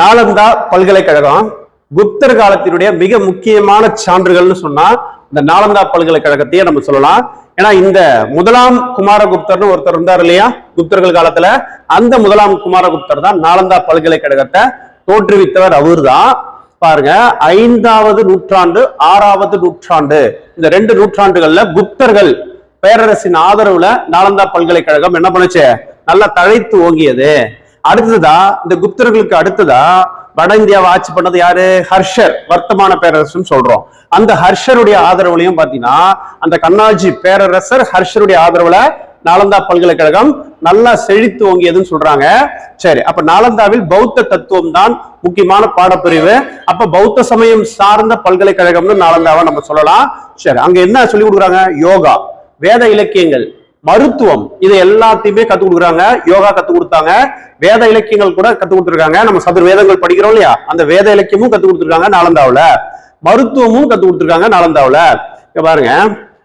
நாலந்தா பல்கலைக்கழகம் குப்தர் காலத்தினுடைய மிக முக்கியமான சான்றுகள்னு சொன்னா இந்த நாலந்தா பல்கலைக்கழகத்தையே நம்ம சொல்லலாம். ஏன்னா இந்த முதலாம் குமாரகுப்தர்னு ஒருத்தர் இருந்தார் இல்லையா? குப்தர்கள் காலத்துல அந்த முதலாம் குமாரகுப்தர் தான் நாலந்தா பல்கலைக்கழகத்தை தோற்றுவித்தவர் அவர்தான். பாருங்க ஐந்தாவது நூற்றாண்டு ஆறாவது நூற்றாண்டு. இந்த ரெண்டு நூற்றாண்டுகள்ல குப்தர்கள் பேரரசின் ஆதரவுல நாலந்தா பல்கலைக்கழகம் என்ன பண்ணுச்சு? நல்லா தழைத்து ஓங்கியது. அடுத்ததா இந்த குப்தர்களுக்கு அடுத்ததா வட இந்தியாவை ஆட்சி பண்ணது யாரு? ஹர்ஷர் வர்த்தமான பேரரசுன்னு சொல்றோம். அந்த ஹர்ஷருடைய ஆதரவுலையும் பாத்தீங்கன்னா அந்த கண்ணாஜி பேரரசர் ஹர்ஷருடைய ஆதரவுல நாலந்தா பல்கலைக்கழகம் நல்லா செழித்து ஓங்கியதுன்னு சொல்றாங்க. சரி அப்ப நாலந்தாவில் பௌத்த தத்துவம் தான் முக்கியமான பாடப்பிரிவு. அப்ப பௌத்த சமயம் சார்ந்த பல்கலைக்கழகம்னு நாலந்தாவை நம்ம சொல்லலாம். சரி அங்க என்ன சொல்லி கொடுக்குறாங்க? யோகா வேத இலக்கியங்கள். மருத்துவம். இதை எல்லாத்தையுமே கத்துக் கொடுக்குறாங்க. யோகா கத்துக் கொடுத்தாங்க. வேத இலக்கியங்கள் கூட கத்துக் கொடுத்துருக்காங்க. நம்ம சதுர் வேதங்கள் படிக்கிறோம் இல்லையா? அந்த வேத இலக்கியமும் கத்துக் கொடுத்துருக்காங்க நாலந்தாவில். மருத்துவமும் கத்துக் கொடுத்துருக்காங்க நாலந்தாவில். இங்க பாருங்க.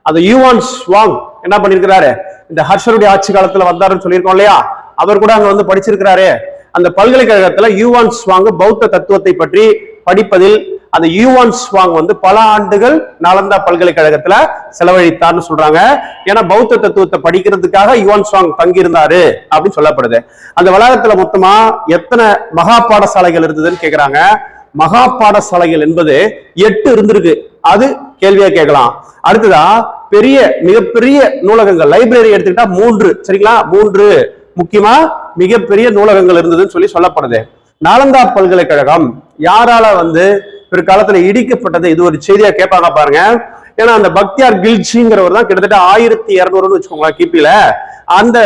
அந்த யுவான் ஸ்வாங் என்ன பண்ணிருக்கிறாரு இந்த ஹர்ஷருடைய ஆட்சி காலத்துல வந்தாருன்னு சொல்லியிருக்கோம் இல்லையா? அவர் கூட அங்க வந்து படிச்சிருக்கிறாரு. அந்த பல்கலைக்கழகத்துல யுவான் ஸ்வாங் பௌத்த தத்துவத்தை பற்றி படிப்பதில் அந்த யூவான் ஸ்வாங் வந்து பல ஆண்டுகள் நாலந்தா பல்கலைக்கழகத்துல செலவழித்தார்னு சொல்றாங்க. ஏன்னா பௌத்த தத்துவத்தை படிக்கிறதுக்காக யுவான் ஸ்வாங் தங்கியிருந்தாரு அப்படின்னு சொல்லப்படுது. அந்த வளாகத்துல மொத்தமா எத்தனை மகா பாடசாலைகள் இருந்ததுன்னு கேக்குறாங்க. மகா பாடசாலைகள் என்பது எட்டு இருந்திருக்கு. அது கேள்வியா கேட்கலாம். அடுத்ததா பெரிய மிகப்பெரிய நூலகங்கள். லைப்ரரி எடுத்துக்கிட்டா மூன்று. சரிங்களா? மூன்று. முக்கியமா மிகப்பெரிய நூலகங்கள் இருந்ததுன்னு சொல்லி சொல்லப்படுது. நாலந்தா பல்கலைக்கழகம் யாரால வந்து பிற்காலத்துல இடிக்கப்பட்டது. இது ஒரு செய்தியா கேட்பாங்க பாருங்க. ஏன்னா அந்த பக்தியார் கில்ஜிங்கிறவர் தான் கிட்டத்தட்ட ஆயிரத்தி இருநூறுன்னு வச்சுக்கோங்களேன் கிபியில. அந்த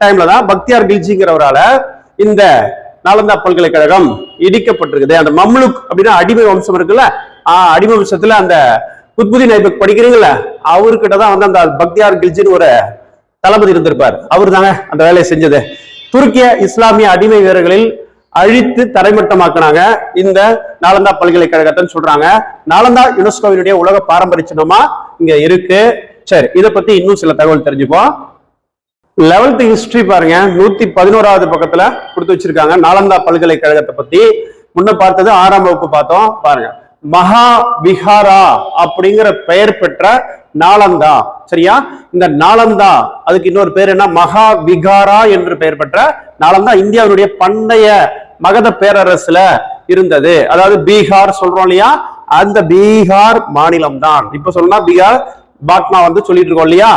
டைம்ல தான் பக்தியார் கில்ச்சிங்கிறவரால இந்த நாலந்தா பல்கலைக்கழகம் இடிக்கப்பட்டிருக்குது. அந்த மம்லுக் அப்படின்னா அடிமை வம்சம் இருக்குல்ல? ஆஹ் அடிமை வம்சத்துல அந்த புத்புதி நைபக் படிக்கிறீங்கல்ல? அவர்கிட்ட தான் வந்து அந்த பக்தியார் கில்ஜின்னு ஒரு தளபதி இருந்திருப்பார். அவர் தாங்க அந்த வேலையை செஞ்சது. துருக்கிய இஸ்லாமிய அடிமை வீரர்களில் அழித்து தரைமட்டமாக்குனாங்க. இந்த நாலந்தா பல்கலைக்கழகத்தைன்னு சொல்றாங்க. நாலந்தா யுனெஸ்கோவினுடைய உலக பாரம்பரிய சின்னமா இங்க இருக்கு. சரி இதை பத்தி இன்னும் சில தகவல் தெரிஞ்சுப்போம். லெவல்த் ஹிஸ்டரி பாருங்க. நூத்தி பதினோராவது பக்கத்துல கொடுத்து வச்சிருக்காங்க நாலந்தா பல்கலைக்கழகத்தை பத்தி. முன்ன பார்த்தது ஆறாம் வகுப்பு பார்த்தோம். பாருங்க. மகா விஹாரா அப்படிங்கிற பெயர் பெற்ற நாலந்தா சரியா? இந்த நாலந்தா அதுக்கு இன்னொரு பேர் என்ன? மகா விகாரா என்று பெயர் பெற்ற நாலந்தா இந்தியாவுடைய பண்டைய மகத பேரரசுல இருந்தது. அதாவது பீகார் சொல்றோம் இல்லையா? அந்த பீகார் மாநிலம் தான் இப்ப சொல்லணும்னா பீகார் பாட்னா வந்து சொல்லிட்டு இருக்கோம் இல்லையா?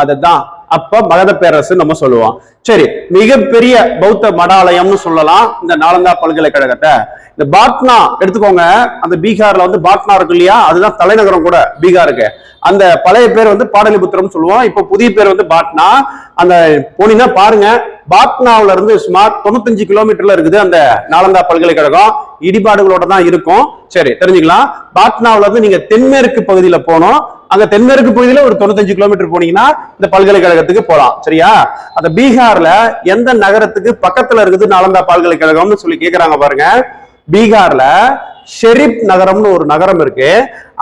அதுதான். அப்ப மகத பேரரசு நம்ம சொல்லுவோம். சரி மிகப்பெரிய பௌத்த மடாலயம்னு சொல்லலாம். இந்த நாலந்தா பல்கலைக்கழகத்தை. இந்த பாட்னா எடுத்துக்கோங்க. அந்த பீகார்ல வந்து பாட்னா இருக்கு இல்லையா? அதுதான் தலைநகரம் கூட பீகாருக்கு. அந்த பழைய பேர் வந்து பாடலிபுத்திரம் சொல்லுவோம். இப்போ புதிய பேர் வந்து பாட்னா. அந்த போனீங்கன்னா பாருங்க. பாட்னாவில இருந்து சுமார் தொண்ணூத்தஞ்சு கிலோமீட்டர்ல இருக்குது அந்த நாலந்தா பல்கலைக்கழகம். இடிபாடுகளோட தான் இருக்கும். சரி தெரிஞ்சுக்கலாம். பாட்னாவில இருந்து நீங்க தென்மேற்கு பகுதியில போனோம் அந்த தென்மேற்கு பகுதியில ஒரு தொண்ணூத்தஞ்சு கிலோமீட்டர் போனீங்கன்னா இந்த பல்கலைக்கழகத்துக்கு போகலாம் சரியா? அந்த பீகார்ல எந்த நகரத்துக்கு பக்கத்துல இருக்குது நாலந்தா பல்கலைக்கழகம்னு சொல்லி கேக்குறாங்க பாருங்க. பீகார்ல ஷெரீப் நகரம்னு ஒரு நகரம் இருக்கு.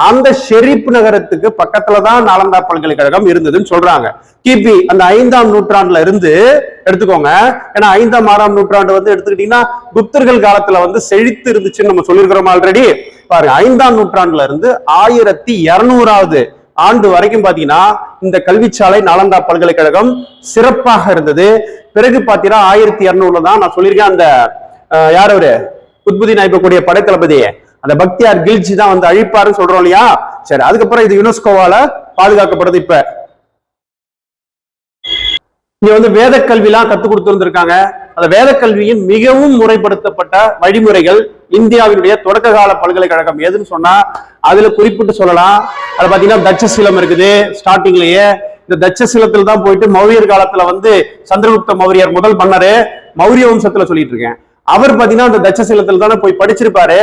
அந்த ஷெரீப் நகரத்துக்கு பக்கத்துல தான் நாலந்தா பல்கலைக்கழகம் இருந்ததுன்னு சொல்றாங்க. கிபி அந்த ஐந்தாம் நூற்றாண்டுல இருந்து எடுத்துக்கோங்க. ஏன்னா ஐந்தாம் ஆறாம் நூற்றாண்டு வந்து எடுத்துக்கிட்டீங்கன்னா குப்தர்கள் காலத்துல வந்து செழித்து இருந்துச்சுன்னு நம்ம சொல்லியிருக்கிறோம் ஆல்ரெடி பாருங்க ஐந்தாம் நூற்றாண்டுல இருந்து ஆயிரத்தி இருநூறாவது ஆண்டு வரைக்கும் பாத்தீங்கன்னா இந்த கல்விச்சாலை நாலந்தா பல்கலைக்கழகம் சிறப்பாக இருந்தது. பிறகு பாத்தீங்கன்னா ஆயிரத்தி இருநூறுல தான் நான் சொல்லியிருக்கேன் அந்த யார் அவரு? குத்புதீன் ஐபக்கூடிய படைத்தளபதியை. அந்த பக்தியார் கில்ஜி தான் வந்து அழிப்பாருன்னு சொல்றோம் இல்லையா? சரி அதுக்கப்புறம் இது யுனெஸ்கோவால பாதுகாக்கப்படுது இப்ப. இங்க வந்து வேத கல்விலாம் கத்து கொடுத்துருந்துருக்காங்க. அந்த வேத கல்வியின் மிகவும் முறைப்படுத்தப்பட்ட வழிமுறைகள் இந்தியாவினுடைய தொடக்க கால பல்கலைக்கழகம் எதுன்னு சொன்னா அதுல குறிப்பிட்டு சொல்லலாம். அது பாத்தீங்கன்னா தட்சசீலம் இருக்குது ஸ்டார்டிங்லயே. இந்த தட்சசீலத்துல தான் போயிட்டு மௌரியர் காலத்துல வந்து சந்திரகுப்த மௌரியர் முதல் மன்னரு மௌரிய வம்சத்துல சொல்லிட்டு இருக்கேன். அவர் பாத்தீங்கன்னா அந்த தட்சசீலத்துல தானே போய் படிச்சிருப்பாரு.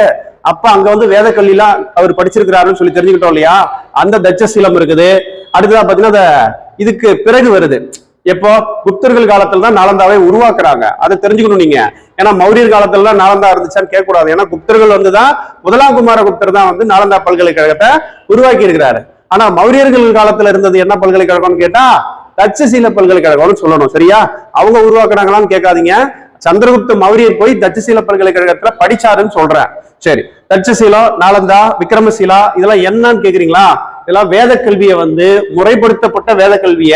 அப்ப அங்க வந்து வேத கல்விலாம் அவர் படிச்சிருக்கிறாருன்னு சொல்லி தெரிஞ்சுக்கிட்டோம் இல்லையா? அந்த தட்சசீலம் இருக்குது. அடுத்ததா பாத்தீங்கன்னா அந்த இதுக்கு பிறகு வருது. எப்போ? குப்தர்கள் காலத்துல தான் நாலந்தாவை உருவாக்குறாங்க. அதை தெரிஞ்சுக்கணும் நீங்க. ஏன்னா மௌரியர் காலத்துல தான் நாலந்தா இருந்துச்சான்னு கேட்க கூடாது ஏன்னா குப்தர்கள் வந்துதான் முதலாம் குமார குப்தர் தான் வந்து நாலந்தா பல்கலைக்கழகத்தை உருவாக்கி இருக்கிறாரு ஆனா மௌரியர்கள் காலத்துல இருந்தது என்ன பல்கலைக்கழகம்னு கேட்டா தட்சசீல பல்கலைக்கழகம்னு சொல்லணும். சரியா? அவங்க உருவாக்குறாங்களான்னு கேட்காதீங்க. சந்திரகுப்த மௌரியர் போய் தட்சசீல பல்கலைக்கழகத்துல படிச்சாருன்னு சொல்றேன். சரி தட்சசீலம் நாலந்தா விக்ரமசீலா இதெல்லாம் என்னன்னு கேக்குறீங்களா? இதெல்லாம் வேத கல்வியை வந்து முறைப்படுத்தப்பட்ட வேத கல்விய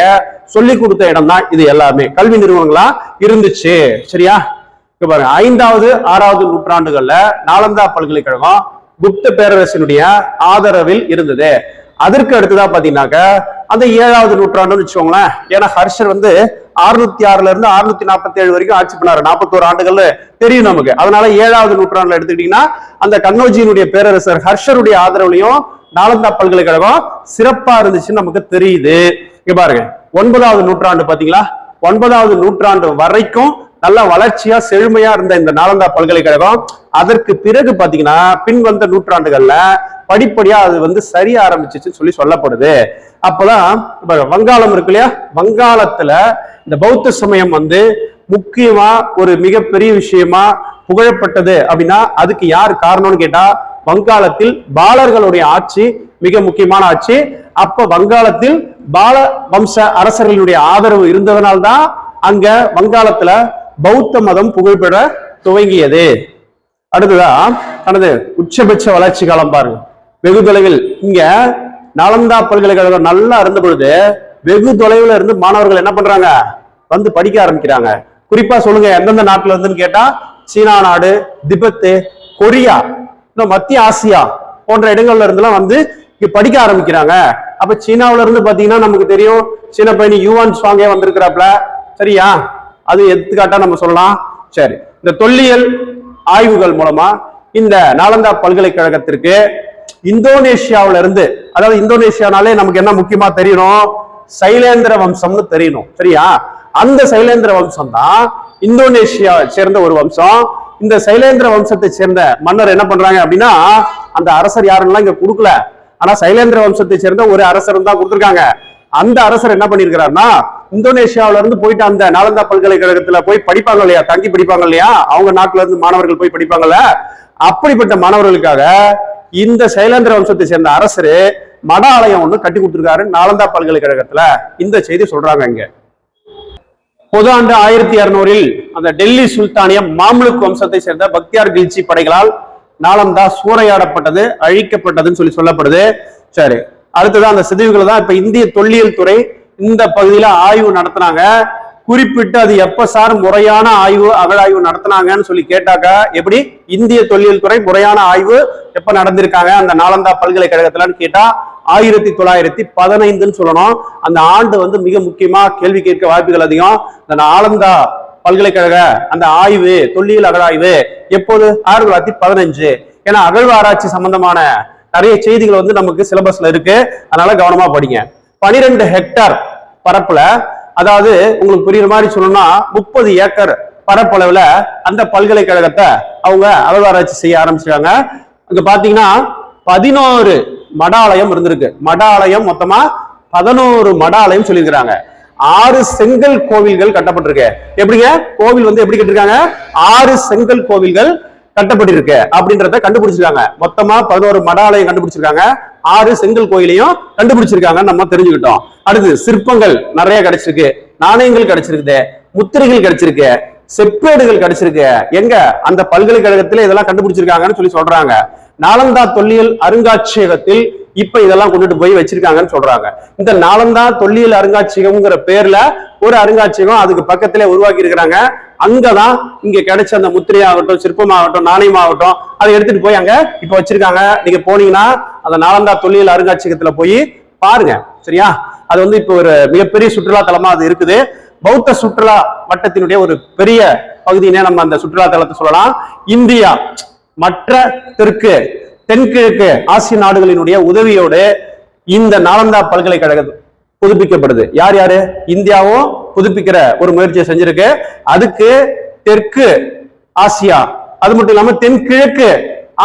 சொல்லி கொடுத்த இடம் தான் இது எல்லாமே. கல்வி நிறுவனங்களா இருந்துச்சு. சரியா? இப்ப பாருங்க ஐந்தாவது ஆறாவது நூற்றாண்டுகள்ல நாலந்தா பல்கலைக்கழகம் குப்த பேரரசினுடைய ஆதரவில் இருந்தது. அதற்கு அடுத்ததா பாத்தீங்கன்னாக்க அந்த ஏழாவது நூற்றாண்டுன்னு வச்சுக்கோங்களேன். ஏன்னா ஹர்ஷர் வந்து அறுநூத்தி ஆறுல இருந்து அறுநூத்தி நாற்பத்தி ஏழு வரைக்கும் ஆட்சி பண்ணாரு. நாற்பத்தோரு ஆண்டுகள்ல தெரியும் நமக்கு. அதனால ஏழாவது நூற்றாண்டுல எடுத்துக்கிட்டீங்கன்னா அந்த கண்ணோஜியினுடைய பேரரசர் ஹர்ஷருடைய ஆதரவுலையும் நாலந்தா பல்கலைக்கழகம் சிறப்பா இருந்துச்சுன்னு நமக்கு தெரியுது. இங்க பாருங்க. ஒன்பதாவது நூற்றாண்டு பாத்தீங்களா? ஒன்பதாவது நூற்றாண்டு வரைக்கும் நல்லா வளர்ச்சியா செழுமையா இருந்த இந்த நாலந்தா பல்கலைக்கழகம் அதற்கு பிறகு பாத்தீங்கன்னா பின் வந்த நூற்றாண்டுகள்ல படிப்படியா அது வந்து சரிய ஆரம்பிச்சிச்சுன்னு சொல்லி சொல்லப்படுது. அப்பதான் இப்ப வங்காளம் இருக்கு இல்லையா? வங்காளத்துல இந்த பௌத்த சமயம் வந்து முக்கியமா ஒரு மிகப்பெரிய விஷயமா புகழப்பட்டது அப்படின்னா அதுக்கு யார் காரணம்னு கேட்டா வங்காளத்தில் பாலர்களுடைய ஆட்சி மிக முக்கியமான ஆட்சி. அப்ப வங்காளத்தில் பால வம்ச அரசர்களுடைய ஆதரவு இருந்ததனால்தான் அங்க வங்காளத்துல பௌத்த மதம் புகழ்பெற துவங்கியது. அடுத்ததா தனது உச்சபட்ச வளர்ச்சி காலம் பாருங்க. வெகு தொலைவில் இங்க நாலந்தா பல்கலைக்கழகம் நல்லா இருந்த பொழுது வெகு தொலைவில் இருந்து மாணவர்கள் என்ன பண்றாங்க? வந்து படிக்க ஆரம்பிக்கிறாங்க. குறிப்பா சொல்லுங்க எந்தெந்த நாட்டுல இருந்துன்னு கேட்டா சீனா நாடு திபெத்து கொரியா இன்னும் மத்திய ஆசியா போன்ற இடங்கள்ல இருந்துலாம் வந்து இங்க படிக்க ஆரம்பிக்கிறாங்க. அப்ப சீனாவில இருந்து பாத்தீங்கன்னா நமக்கு தெரியும் சீன பயணி யுவான் சுவாங்கே வந்திருக்கிறாப்ல சரியா? அது எடுத்துக்காட்டா நம்ம சொல்லலாம். சரி இந்த தொல்லியல் ஆய்வுகள் மூலமா இந்த நாலந்தா பல்கலைக்கழகத்திற்கு இந்தோனேஷியாவில இருந்து அதாவது இந்தோனேஷியானாலே நமக்கு என்ன முக்கியமா தெரியணும்? சைலேந்திர வம்சம்னு தெரியணும். சரியா? அந்த சைலேந்திர வம்சம் தான் இந்தோனேஷியா சேர்ந்த ஒரு வம்சம். இந்த சைலேந்திர வம்சத்தை சேர்ந்த மன்னர் என்ன பண்றாங்க அப்படின்னா அந்த அரசர் யாருன்னா இங்க கொடுக்கல. ஆனா சைலேந்திர வம்சத்தை சேர்ந்த ஒரு அரசர் தான் கொடுத்துருக்காங்க. அந்த அரசர் என்ன பண்ணிருக்கிறாருன்னா இந்தோனேஷியாவில இருந்து போயிட்டு அந்த நாலந்தா பல்கலைக்கழகத்துல போய் படிப்பாங்க இல்லையா? தங்கி படிப்பாங்க இல்லையா? அவங்க நாட்டுல இருந்து மாணவர்கள் போய் படிப்பாங்கல்ல? அப்படிப்பட்ட மாணவர்களுக்காக இந்த சைலேந்திர வம்சத்தை சேர்ந்த அரசரு மட ஆலயம் ஒண்ணு கட்டி கொடுத்துருக்காரு நாலந்தா பல்கலைக்கழகத்துல. இந்த செய்தி சொல்றாங்க இங்க. பொது ஆண்டு ஆயிரத்தி இருநூறில் அந்த டெல்லி சுல்தானியம் மாம்லுக் வம்சத்தை சேர்ந்த பக்தியார் கில்ச்சி படைகளால் நாலந்தா சூறையாடப்பட்டது அழிக்கப்பட்டதுன்னு சொல்லி சொல்லப்படுது. சரி அடுத்ததான் அந்த சிதைவுகளை தான் இப்ப இந்திய தொல்லியல் துறை இந்த பகுதியில ஆய்வு நடத்தினாங்க. குறிப்பிட்டு அது எப்ப சார் முறையான ஆய்வு அகழாய்வு நடத்தினாங்கன்னு சொல்லி கேட்டாக்கா எப்படி? இந்திய தொழில் துறை முறையான ஆய்வு எப்ப நடந்திருக்காங்க? அந்த நாலந்தா பல்கலைக்கழகத்துலன்னு கேட்டா ஆயிரத்தி தொள்ளாயிரத்தி பதினைந்துன்னு சொல்லணும். அந்த ஆண்டு வந்து மிக முக்கியமா கேள்வி கேட்க வாய்ப்புகள் அதிகம். இந்த நாலந்தா பல்கலைக்கழக அந்த ஆய்வு தொல்லியல் அகழாய்வு எப்போது? ஆயிரத்தி தொள்ளாயிரத்தி பதினஞ்சு. ஏன்னா அகழ்வாராய்ச்சி சம்பந்தமான நிறைய செய்திகள் வந்து நமக்கு சிலபஸ்ல இருக்கு. அதனால கவனமா படிங்க. பனிரெண்டு ஹெக்டார் பரப்புல. அதாவது உங்களுக்கு புரியுற மாதிரி சொல்லணும்னா முப்பது ஏக்கர் பரப்பளவுல அந்த பல்கலைக்கழகத்தை அவங்க அகழ்வாராய்ச்சி செய்ய ஆரம்பிச்சிருக்காங்க. இங்க பாத்தீங்கன்னா பதினோரு மடாலயம் இருந்திருக்கு. மடாலயம் மொத்தமா பதினோரு மடாலயம் சொல்லியிருக்கிறாங்க. ஆறு செங்கல் கோவில்கள் கட்டப்பட்டிருக்கு. எப்படிங்க? கோவில் வந்து எப்படி கட்டிருக்காங்க? ஆறு செங்கல் கோவில்கள் கட்டப்பட்டிருக்கு அப்படின்றத கண்டுபிடிச்சிருக்காங்க. மொத்தமா பதினோரு மடாலயம் கண்டுபிடிச்சிருக்காங்க. ஆறு செங்கல் கோயிலையும் கண்டுபிடிச்சிருக்காங்கன்னு நம்ம தெரிஞ்சுக்கிட்டோம். அடுத்து சிற்பங்கள் நிறைய கிடைச்சிருக்கு. நாணயங்கள் கிடைச்சிருக்குது முத்திரைகள் கிடைச்சிருக்கு செப்பேடுகள் கிடைச்சிருக்கு. எங்க? அந்த பல்கலைக்கழகத்துல இதெல்லாம் கண்டுபிடிச்சிருக்காங்கன்னு சொல்லி சொல்றாங்க. நாலந்தா தொல்லியல் அருங்காட்சியகத்தில் இப்ப இதெல்லாம் கொண்டுட்டு போய் வச்சிருக்காங்கன்னு சொல்றாங்க. இந்த நாளந்தான் தொல்லியல் அருங்காட்சியகம்ங்கிற பேர்ல ஒரு அருங்காட்சியகம் அதுக்கு பக்கத்திலே உருவாக்கி இருக்கிறாங்க. அங்கதான் இங்க கிடைச்ச அந்த முத்திரையாகட்டும் சிற்பமாகட்டும் நாணயமாகட்டும் அதை எடுத்துட்டு போய் அங்க இப்ப வச்சிருக்காங்க. நீங்க போனீங்கன்னா அந்த நாளந்தா தொல்லியல் அருங்காட்சியகத்துல போய் பாருங்க. சரியா? அது வந்து இப்போ ஒரு மிகப்பெரிய சுற்றுலா தலமா அது இருக்குது. பௌத்த சுற்றுலா வட்டத்தினுடைய ஒரு பெரிய பகுதியினே நம்ம அந்த சுற்றுலா தலத்தை சொல்லலாம். இந்தியா மற்ற தெற்கு தென்கிழக்கு ஆசிய நாடுகளினுடைய உதவியோடு இந்த நாலந்தா பல்கலைக்கழகம் புதுப்பிக்கப்படுது. யார் யாரு? இந்தியாவும் புதுப்பிக்கிற ஒரு முயற்சியை செஞ்சிருக்கு. அதுக்கு தெற்கு ஆசியா அது மட்டும் இல்லாம தென்கிழக்கு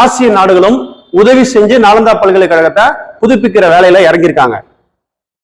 ஆசிய நாடுகளும் உதவி செஞ்சு நாலந்தா பல்கலைக்கழகத்தை புதுப்பிக்கிற வேலையில இறங்கியிருக்காங்க.